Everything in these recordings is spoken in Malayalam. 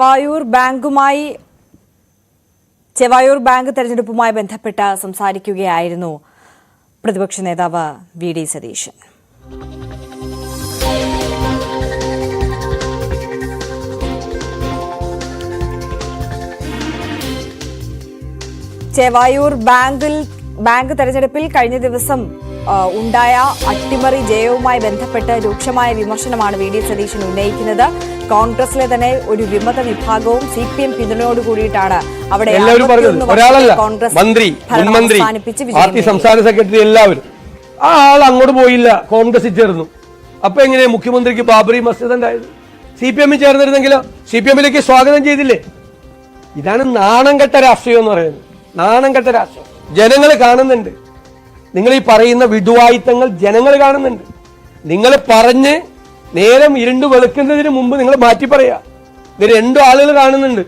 ചെവായൂർ ബാങ്കുമായി ചെവായൂർ ബാങ്ക് തെരഞ്ഞെടുപ്പുമായി ബന്ധപ്പെട്ട് സംസാരിക്കുകയായിരുന്നു പ്രതിപക്ഷ നേതാവ് വി ഡി സതീശൻ. ചെവായൂർ ബാങ്കിൽ ബാങ്ക് തെരഞ്ഞെടുപ്പിൽ കഴിഞ്ഞ ദിവസം ഉണ്ടായ അട്ടിമറി ജയവുമായി ബന്ധപ്പെട്ട് രൂക്ഷമായ വിമർശനമാണ് വി ഡി സതീശൻ ഉന്നയിക്കുന്നത്. കോൺഗ്രസിലെ തന്നെ ഒരു വിമത വിഭാഗവും സി പി എം പിന്തുണയോട് കൂടിയിട്ടാണ് അവിടെ എല്ലാവരും 61 പറഞ്ഞത് വർഷത്തെ ഒരാളല്ല കോൺഗ്രസ് മന്ത്രി പാർട്ടി സംസ്ഥാന സെക്രട്ടറി എല്ലാവരും. ആ ആൾ അങ്ങോട്ട് പോയില്ല കോൺഗ്രസിൽ ചേർന്നു. അപ്പൊ എങ്ങനെ മുഖ്യമന്ത്രിക്ക് ബാബറി മസ്ജിദ് ഉണ്ടായത്? സി പി എമ്മിൽ ചേർന്നിരുന്നെങ്കിലോ? സി പി എമ്മിലേക്ക് സ്വാഗതം ചെയ്തില്ലേ? ഇതാണ് നാണം കെട്ട രാഷ്ട്രീയം എന്ന് പറയുന്നത്. നാണം കെട്ട രാഷ്ട്രീയം. ജനങ്ങൾ കാണുന്നുണ്ട്. നിങ്ങൾ ഈ പറയുന്ന വിടുവായിത്തങ്ങൾ ജനങ്ങൾ കാണുന്നുണ്ട്. നിങ്ങൾ പറഞ്ഞ് നേരം ഇരുണ്ട് വെളുക്കുന്നതിന് മുമ്പ് നിങ്ങൾ മാറ്റി പറയാ. ഇത് രണ്ടു ആളുകൾ കാണുന്നുണ്ട്.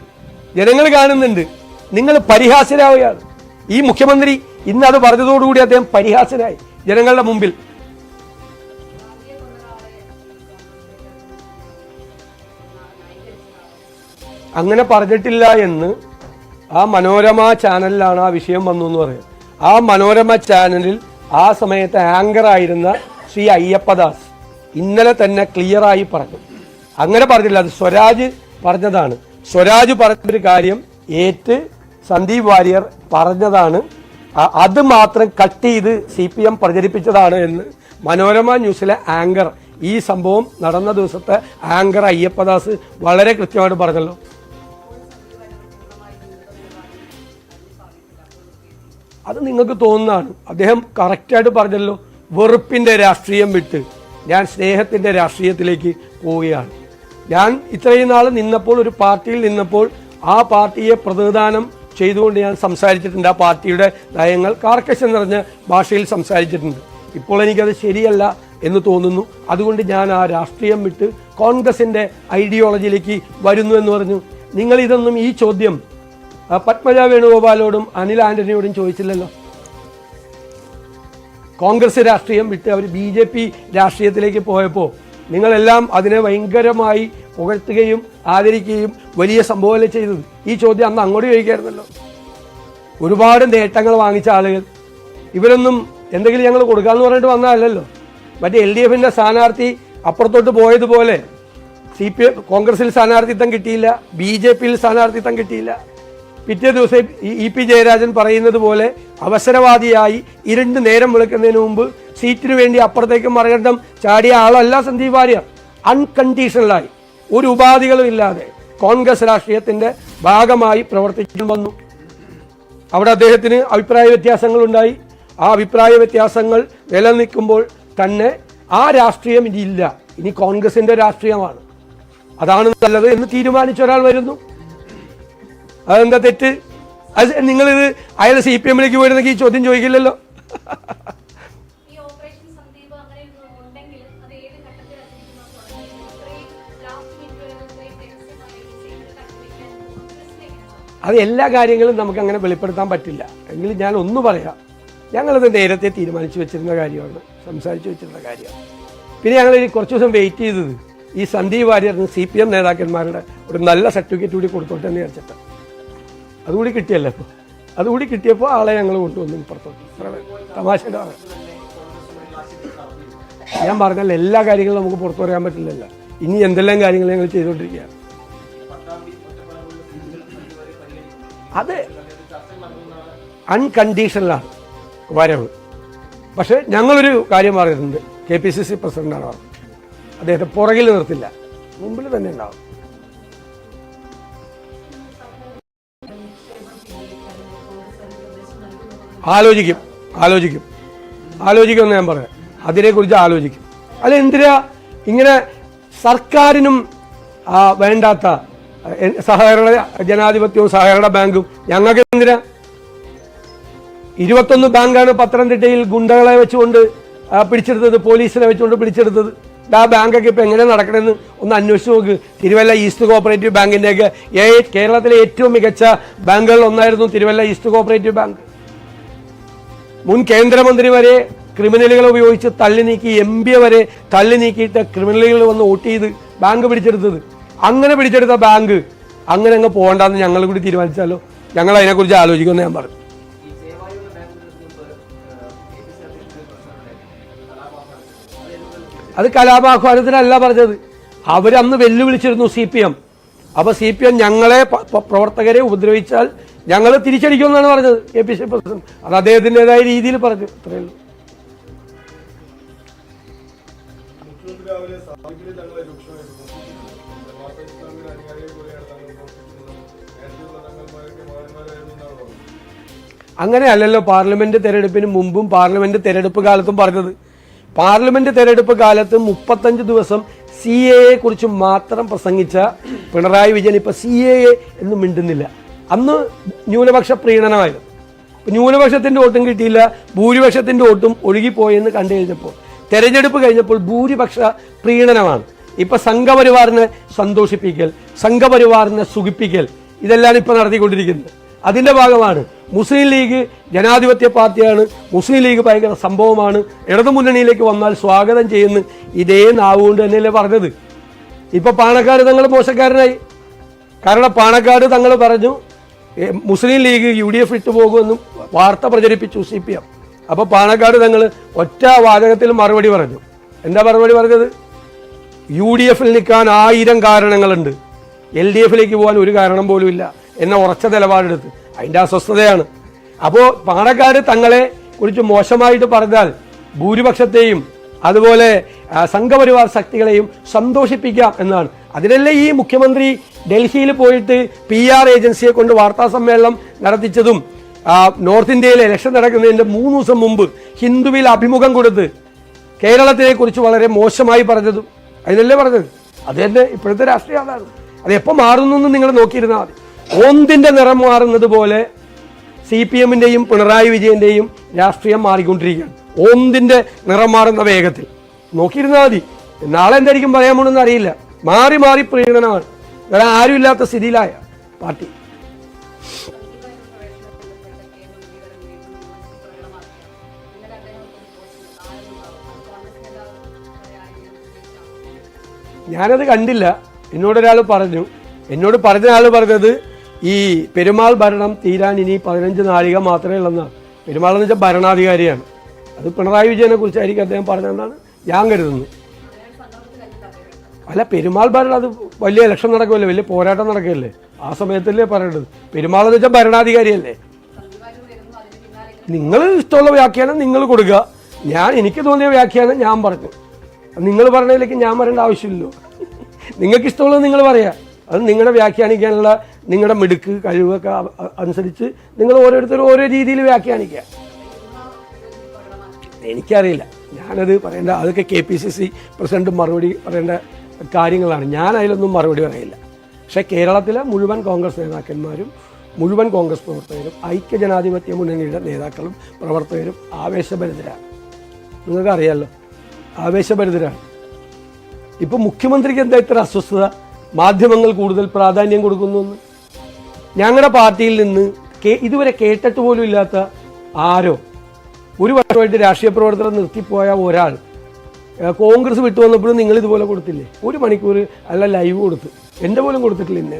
ജനങ്ങൾ കാണുന്നുണ്ട്. നിങ്ങൾ പരിഹാസ്യരാവുകയാണ്. ഈ മുഖ്യമന്ത്രി ഇന്ന് അത് പറഞ്ഞതോടുകൂടി അദ്ദേഹം പരിഹാസ്യനായി ജനങ്ങളുടെ മുമ്പിൽ. അങ്ങനെ പറഞ്ഞിട്ടില്ല എന്ന് ആ മനോരമ ചാനലിലാണ് ആ വിഷയം വന്നു എന്ന് പറയുന്നത് ആ മനോരമ ചാനലിൽ ആ സമയത്ത് ആങ്കർ ആയിരുന്ന ശ്രീ അയ്യപ്പദാസ് ഇന്നലെ തന്നെ ക്ലിയറായി പറഞ്ഞു. അങ്ങനെ പറഞ്ഞില്ല അത് സ്വരാജ് പറഞ്ഞതാണ്. സ്വരാജ് പറഞ്ഞൊരു കാര്യം ഏറ്റ് സന്ദീപ് വാര്യർ പറഞ്ഞതാണ്. അത് മാത്രം കട്ട് ചെയ്ത് സി പി എം പ്രചരിപ്പിച്ചതാണ് എന്ന് മനോരമ ന്യൂസിലെ ആങ്കർ ഈ സംഭവം നടന്ന ദിവസത്തെ ആങ്കർ അയ്യപ്പദാസ് വളരെ കൃത്യമായിട്ട് പറഞ്ഞല്ലോ. അത് നിങ്ങൾക്ക് തോന്നുന്നതാണ്. അദ്ദേഹം കറക്റ്റായിട്ട് പറഞ്ഞല്ലോ വെറുപ്പിന്റെ രാഷ്ട്രീയം വിട്ട് ഞാൻ സ്നേഹത്തിന്റെ രാഷ്ട്രീയത്തിലേക്ക് പോവുകയാണ്. ഞാൻ ഇത്രയും നാൾ നിന്നപ്പോൾ ഒരു പാർട്ടിയിൽ നിന്നപ്പോൾ ആ പാർട്ടിയെ പ്രതിനിധാനം ചെയ്തുകൊണ്ട് ഞാൻ സംസാരിച്ചിട്ടുണ്ട്. ആ പാർട്ടിയുടെ നയങ്ങൾ കാർക്കശം നിറഞ്ഞ ഭാഷയിൽ സംസാരിച്ചിട്ടുണ്ട്. ഇപ്പോൾ എനിക്കത് ശരിയല്ല എന്ന് തോന്നുന്നു. അതുകൊണ്ട് ഞാൻ ആ രാഷ്ട്രീയം വിട്ട് കോൺഗ്രസിന്റെ ഐഡിയോളജിയിലേക്ക് വരുന്നു എന്ന് പറഞ്ഞു. നിങ്ങളിതൊന്നും ഈ ചോദ്യം പത്മജ വേണുഗോപാലോടും അനിൽ ആന്റണിയോടും ചോദിച്ചില്ലല്ലോ. കോൺഗ്രസ് രാഷ്ട്രീയം വിട്ട് അവർ ബി ജെ പി രാഷ്ട്രീയത്തിലേക്ക് പോയപ്പോൾ നിങ്ങളെല്ലാം അതിനെ ഭയങ്കരമായി പുകഴ്ത്തുകയും ആദരിക്കുകയും വലിയ സംഭവമല്ലേ ചെയ്തത്? ഈ ചോദ്യം അന്ന് അങ്ങോട്ട് ചോദിക്കായിരുന്നല്ലോ. ഒരുപാട് നേട്ടങ്ങൾ വാങ്ങിച്ച ആളുകൾ. ഇവരൊന്നും എന്തെങ്കിലും ഞങ്ങൾ കൊടുക്കാമെന്ന് പറഞ്ഞിട്ട് വന്നതല്ലല്ലോ. മറ്റേ എൽ ഡി എഫിന്റെ സ്ഥാനാർത്ഥി അപ്പുറത്തോട്ട് പോയതുപോലെ സി പി കോൺഗ്രസിൽ സ്ഥാനാർത്ഥിത്വം കിട്ടിയില്ല ബി ജെ പിയിൽ സ്ഥാനാർത്ഥിത്വം കിട്ടിയില്ല. പിറ്റേ ദിവസം ഇ പി ജയരാജൻ പറയുന്നത് പോലെ അവസരവാദിയായി ഇരുണ്ട് നേരം വിളിക്കുന്നതിന് മുമ്പ് സീറ്റിന് വേണ്ടി അപ്പുറത്തേക്ക് മറികടം ചാടിയ ആളല്ല സന്ദീപ് വാര്യർ. അൺകണ്ടീഷണലായി. ഒരു ഉപാധികളും ഇല്ലാതെ കോൺഗ്രസ് രാഷ്ട്രീയത്തിന്റെ ഭാഗമായി പ്രവർത്തിക്കാൻ വന്നു. അവിടെ അദ്ദേഹത്തിന് അഭിപ്രായ വ്യത്യാസങ്ങൾ ഉണ്ടായി ആ അഭിപ്രായ വ്യത്യാസങ്ങൾ നിലനിൽക്കുമ്പോൾ തന്നെ ആ രാഷ്ട്രീയം ഇനി ഇല്ല. ഇനി കോൺഗ്രസിന്റെ രാഷ്ട്രീയമാണ്. അതാണ് നല്ലത് എന്ന് തീരുമാനിച്ച ഒരാൾ വരുന്നു. അതെന്താ തെറ്റ്? അത് നിങ്ങളിത് അയാൾ സി പി എമ്മിലേക്ക് പോയിരുന്നെങ്കിൽ ഈ ചോദ്യം ചോദിക്കില്ലല്ലോ. അത് എല്ലാ കാര്യങ്ങളും നമുക്ക് അങ്ങനെ വെളിപ്പെടുത്താൻ പറ്റില്ല. എങ്കിലും ഞാൻ ഒന്ന് പറയാം. ഞങ്ങളത് നേരത്തെ തീരുമാനിച്ചു വെച്ചിരുന്ന കാര്യമാണ്. സംസാരിച്ചു വെച്ചിരുന്ന കാര്യമാണ്. പിന്നെ ഞങ്ങൾ കുറച്ച് ദിവസം വെയിറ്റ് ചെയ്തത് ഈ സന്ദീപ് വാര്യറിന് സി പി എം നേതാക്കന്മാരുടെ ഒരു നല്ല സർട്ടിഫിക്കറ്റ് കൂടി കൊടുത്തോട്ടെ എന്ന് വിചാരിച്ചിട്ട് അതുകൂടി കിട്ടിയല്ലോ ഇപ്പോൾ അതുകൂടി കിട്ടിയപ്പോൾ ആളെ ഞങ്ങൾ കൊണ്ടുവന്നു ഇപ്പുറത്തോട്ട് തമാശയുടെ ഞാൻ പറഞ്ഞല്ലോ എല്ലാ കാര്യങ്ങളും നമുക്ക് പുറത്തു പറയാൻ പറ്റില്ലല്ലോ. ഇനി എന്തെല്ലാം കാര്യങ്ങൾ ഞങ്ങൾ ചെയ്തുകൊണ്ടിരിക്കുകയാണ്? അത്. അൺകണ്ടീഷണലാണ് വരവ്. പക്ഷേ ഞങ്ങളൊരു കാര്യം പറയുന്നുണ്ട് കെ പി സി സി പ്രസിഡന്റാണ് പറഞ്ഞത്. അദ്ദേഹത്തെ പുറകിൽ നിർത്തില്ല. മുമ്പിൽ തന്നെ ഉണ്ടാവും. ആലോചിക്കും ആലോചിക്കും. ആലോചിക്കുമെന്ന് ഞാൻ പറയാം. അതിനെക്കുറിച്ച് ആലോചിക്കും. അല്ല എന്തിനാ ഇങ്ങനെ സർക്കാരിനും വേണ്ടാത്ത സഹകരണ ജനാധിപത്യവും സഹകരണ ബാങ്കും ഞങ്ങൾക്ക് എന്തിനാ? ഇരുപത്തൊന്ന് ബാങ്കാണ് പത്തനംതിട്ടയിൽ ഗുണ്ടകളെ വെച്ചുകൊണ്ട് പിടിച്ചെടുത്തത് പോലീസിനെ വെച്ചുകൊണ്ട് പിടിച്ചെടുത്തത്. ആ ബാങ്കൊക്കെ ഇപ്പം എങ്ങനെ നടക്കണമെന്ന് ഒന്ന് അന്വേഷിച്ച് നോക്ക്. തിരുവല്ല ഈസ്റ്റ് കോപ്പറേറ്റീവ് ബാങ്കിന്റെയൊക്കെ കേരളത്തിലെ ഏറ്റവും മികച്ച ബാങ്കുകളിൽ ഒന്നായിരുന്നു തിരുവല്ല ഈസ്റ്റ് കോപ്പറേറ്റീവ് ബാങ്ക്. മുൻ കേന്ദ്രമന്ത്രി വരെ ക്രിമിനലുകളെ ഉപയോഗിച്ച് തള്ളി നീക്കി എം പി വരെ തള്ളി നീക്കിയിട്ട് ക്രിമിനലുകൾ വന്ന് വോട്ട് ചെയ്ത് ബാങ്ക് പിടിച്ചെടുത്തത്. അങ്ങനെ പിടിച്ചെടുത്ത ബാങ്ക് അങ്ങനെ അങ്ങ് പോകണ്ടെന്ന് ഞങ്ങൾ കൂടി തീരുമാനിച്ചാലോ? ഞങ്ങൾ അതിനെക്കുറിച്ച് ആലോചിക്കുമെന്ന് ഞാൻ പറഞ്ഞു അത് കലാപാഹ്വാനത്തിനല്ല പറഞ്ഞത്. അവരന്ന് വെല്ലുവിളിച്ചിരുന്നു സി പി എം. അപ്പൊ സി പി എം ഞങ്ങളെ പ്രവർത്തകരെ ഉപദ്രവിച്ചാൽ ഞങ്ങൾ തിരിച്ചടിക്കുമെന്നാണ് പറഞ്ഞത്. K P C president. അത് അദ്ദേഹത്തിന്റെതായ രീതിയിൽ പറഞ്ഞു. അത്രയേ ഉള്ളൂ. മുഖ്യമന്ത്രി രാവിലെ സാഹിബിനെ തങ്ങളെ രൂക്ഷമായിരുന്നു ജമാഅത്തെ ഇസ്ലാമിയുടെ അനുയായികളെ പോലെയാണ് തങ്ങൾ പ്രവർത്തിക്കുന്നത് നേരത്തെയുള്ള തങ്ങന്മാരൊക്കെ മകന്മാരായിരുന്നു അങ്ങനെ അല്ലല്ലോ പാർലമെന്റ് തെരഞ്ഞെടുപ്പിന് മുമ്പും പാർലമെന്റ് തെരഞ്ഞെടുപ്പ് കാലത്തും പറഞ്ഞത്. പാർലമെന്റ് തെരഞ്ഞെടുപ്പ് കാലത്ത് മുപ്പത്തഞ്ച് ദിവസം സി എ കുറിച്ച് മാത്രം പ്രസംഗിച്ച പിണറായി വിജയൻ ഇപ്പൊ സി എ എന്ന് മിണ്ടുന്നില്ല. അന്ന് ന്യൂനപക്ഷ പ്രീണനമായിരുന്നു. ന്യൂനപക്ഷത്തിന്റെ വോട്ടും കിട്ടിയില്ല ഭൂരിപക്ഷത്തിന്റെ വോട്ടും ഒഴുകിപ്പോയെന്ന് കണ്ടു കഴിഞ്ഞപ്പോൾ തെരഞ്ഞെടുപ്പ് കഴിഞ്ഞപ്പോൾ ഭൂരിപക്ഷ പ്രീണനമാണ്. ഇപ്പൊ സംഘപരിവാറിനെ സന്തോഷിപ്പിക്കൽ സംഘപരിവാറിനെ സുഖിപ്പിക്കൽ ഇതെല്ലാം ഇപ്പൊ നടത്തിക്കൊണ്ടിരിക്കുന്നത്. അതിന്റെ ഭാഗമാണ് മുസ്ലിം ലീഗ് ജനാധിപത്യ പാർട്ടിയാണ്. മുസ്ലിം ലീഗ് ഭയങ്കര സംഭവമാണ്. ഇടതുമുന്നണിയിലേക്ക് വന്നാൽ സ്വാഗതം ചെയ്യുന്നു ഇതേ നാവുകൊണ്ട് തന്നെയല്ലേ പറഞ്ഞത്. ഇപ്പൊ പാണക്കാട് തങ്ങൾ മോശക്കാരനായി. കാരണം പാണക്കാട് തങ്ങൾ പറഞ്ഞു Muslim League U D F ഇട്ടു പോകുമെന്നും വാർത്ത പ്രചരിപ്പിച്ചു സി പി എം. അപ്പോൾ പാണക്കാട് തങ്ങൾ ഒറ്റ വാചകത്തിൽ മറുപടി പറഞ്ഞു. എന്താ മറുപടി പറഞ്ഞത്? യു ഡി എഫിൽ നിൽക്കാൻ ആയിരം കാരണങ്ങളുണ്ട്. എൽ ഡി എഫിലേക്ക് പോകാൻ ഒരു കാരണം പോലും ഇല്ല എന്ന ഉറച്ച നിലപാടെടുത്ത്. അതിന്റെ അസ്വസ്ഥതയാണ്. അപ്പോൾ പാണക്കാട് തങ്ങളെ കുറിച്ച് മോശമായിട്ട് പറഞ്ഞാൽ ഭൂരിപക്ഷത്തെയും അതുപോലെ സംഘപരിവാർ ശക്തികളെയും സന്തോഷിപ്പിക്കാം എന്നാണ്. അതിനല്ലേ ഈ മുഖ്യമന്ത്രി ഡൽഹിയിൽ പോയിട്ട് പി ആർ ഏജൻസിയെ കൊണ്ട് വാർത്താ സമ്മേളനം നടത്തിച്ചതും നോർത്ത് ഇന്ത്യയിൽ ഇലക്ഷൻ നടക്കുന്നതിന്റെ മൂന്ന് ദിവസം മുമ്പ് ഹിന്ദുവിൽ അഭിമുഖം കൊടുത്ത് കേരളത്തിനെ കുറിച്ച് വളരെ മോശമായി പറഞ്ഞതും അതിനല്ലേ പറഞ്ഞത്? അത് തന്നെ ഇപ്പോഴത്തെ രാഷ്ട്രീയം അതാണ് അത് എപ്പോൾ മാറുന്നു എന്ന് നിങ്ങൾ നോക്കിയിരുന്നാൽ മതി. ഓന്തിന്റെ നിറം മാറുന്നത് പോലെ സി പി എമ്മിന്റെയും പിണറായി വിജയന്റെയും രാഷ്ട്രീയം മാറിക്കൊണ്ടിരിക്കുകയാണ്. ഓന്തിന്റെ നിറം മാറുന്ന വേഗത്തിൽ. നോക്കിയിരുന്നാൽ മതി. നാളെ എന്തായിരിക്കും പറയാൻ പോണെന്ന് അറിയില്ല. മാറി മാറി പ്രീണനമാണ്. വേറെ ആരും ഇല്ലാത്ത സ്ഥിതിയിലായ പാർട്ടി. ഞാനത് കണ്ടില്ല. എന്നോടൊരാൾ പറഞ്ഞു. എന്നോട് പറഞ്ഞ ആൾ പറഞ്ഞത് ഈ പെരുമാൾ ഭരണം തീരാൻ ഇനി പതിനഞ്ച് നാഴിക മാത്രമേ ഉള്ളെന്നാണ് പെരുമാൾ എന്ന് വെച്ചാൽ ഭരണാധികാരിയാണ്. അത് പിണറായി വിജയനെ കുറിച്ചായിരിക്കും അദ്ദേഹം പറഞ്ഞതെന്നാണ് ഞാൻ കരുതുന്നത്. അല്ല പെരുമാൾ ഭരണം അത് വലിയ ഇലക്ഷൻ നടക്കുമല്ലേ വലിയ പോരാട്ടം നടക്കുകയല്ലേ? ആ സമയത്തല്ലേ പറയേണ്ടത്. പെരുമാൾ എന്ന് വെച്ചാൽ ഭരണാധികാരിയല്ലേ. നിങ്ങൾ ഇഷ്ടമുള്ള വ്യാഖ്യാനം നിങ്ങൾ കൊടുക്കുക. ഞാൻ എനിക്ക് തോന്നിയ വ്യാഖ്യാനം ഞാൻ പറഞ്ഞു. നിങ്ങൾ പറഞ്ഞതിലേക്ക് ഞാൻ പറയേണ്ട ആവശ്യമില്ലല്ലോ. നിങ്ങൾക്ക് ഇഷ്ടമുള്ളത് നിങ്ങൾ പറയാം. അത് നിങ്ങളുടെ വ്യാഖ്യാനിക്കാനുള്ള നിങ്ങളുടെ മിടുക്ക് കഴിവൊക്കെ അനുസരിച്ച് നിങ്ങൾ ഓരോരുത്തരും ഓരോ രീതിയിൽ വ്യാഖ്യാനിക്കുക. എനിക്കറിയില്ല. ഞാനത് പറയേണ്ട അതൊക്കെ K P C C president മറുപടി പറയേണ്ട കാര്യങ്ങളാണ്. ഞാൻ അതിലൊന്നും മറുപടി പറയില്ല. പക്ഷേ കേരളത്തിലെ മുഴുവൻ കോൺഗ്രസ് നേതാക്കന്മാരും മുഴുവൻ കോൺഗ്രസ് പ്രവർത്തകരും ഐക്യജനാധിപത്യ മുന്നണിയുടെ നേതാക്കളും പ്രവർത്തകരും ആവേശഭരിതരാണ്. നിങ്ങൾക്ക് അറിയാമല്ലോ ആവേശഭരിതരാണ്. ഇപ്പം മുഖ്യമന്ത്രിക്ക് എന്താ ഇത്ര അസ്വസ്ഥത? മാധ്യമങ്ങൾ കൂടുതൽ പ്രാധാന്യം കൊടുക്കുന്നു എന്ന്. ഞങ്ങളുടെ പാർട്ടിയിൽ നിന്ന് ഇതുവരെ കേട്ടിട്ട് പോലും ഇല്ലാത്ത ആരോ ഒരു വർഷമായിട്ട് രാഷ്ട്രീയ പ്രവർത്തനം നിർത്തിപ്പോയ ഒരാൾ കോൺഗ്രസ് വിട്ടു വന്നപ്പോഴും നിങ്ങൾ ഇതുപോലെ കൊടുത്തില്ലേ? ഒരു മണിക്കൂർ അല്ല ലൈവ് കൊടുത്ത്. എന്റെ പോലും കൊടുത്തിട്ടില്ല ഇന്നേ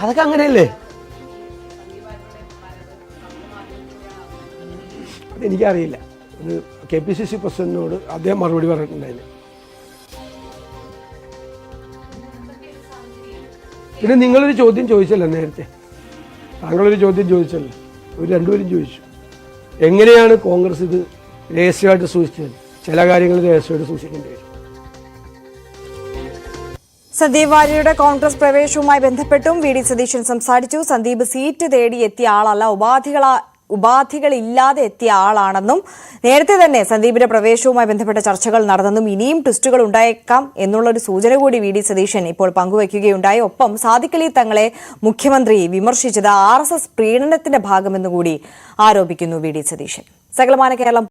അതൊക്കെ അങ്ങനെയല്ലേ? അതെനിക്കറിയില്ല. അത് കെ പി സി സി പ്രസിഡന്റിനോട് അദ്ദേഹം മറുപടി പറഞ്ഞിട്ടുണ്ടായിരുന്നു പിന്നെ നിങ്ങളൊരു ചോദ്യം ചോദിച്ചല്ലോ നേരത്തെ. താങ്കളൊരു ചോദ്യം ചോദിച്ചല്ലോ. ഒരു രണ്ടുപേരും ചോദിച്ചു. എങ്ങനെയാണ് കോൺഗ്രസ് ഇത് രഹസ്യമായിട്ട് സൂക്ഷിച്ചത്? ചില കാര്യങ്ങൾ രഹസ്യമായിട്ട് സൂക്ഷിക്കേണ്ടി വരും. സന്ദീപ് വാര്യരുടെ കോൺഗ്രസ് പ്രവേശവുമായി ബന്ധപ്പെട്ടും വി ഡി സതീശൻ സംസാരിച്ചു. സന്ദീപ് സീറ്റ് തേടി എത്തിയ ആളല്ല ഉപാധികളാ ഉപാധികളില്ലാതെ എത്തിയ ആളാണെന്നും നേരത്തെ തന്നെ സന്ദീപിന്റെ പ്രവേശവുമായി ബന്ധപ്പെട്ട ചർച്ചകൾ നടന്നെന്നും ഇനിയും ട്വിസ്റ്റുകൾ ഉണ്ടായേക്കാം എന്നുള്ളൊരു സൂചന കൂടി വി ഡി സതീശൻ ഇപ്പോൾ പങ്കുവയ്ക്കുകയുണ്ടായി ഒപ്പം സാദിഖലി തങ്ങളെ മുഖ്യമന്ത്രി വിമർശിച്ചത് ആർ എസ് എസ് പ്രീണനത്തിന്റെ ഭാഗമെന്നുകൂടി ആരോപിക്കുന്നു വി ഡി സതീശൻ. സകലമാന കേരളം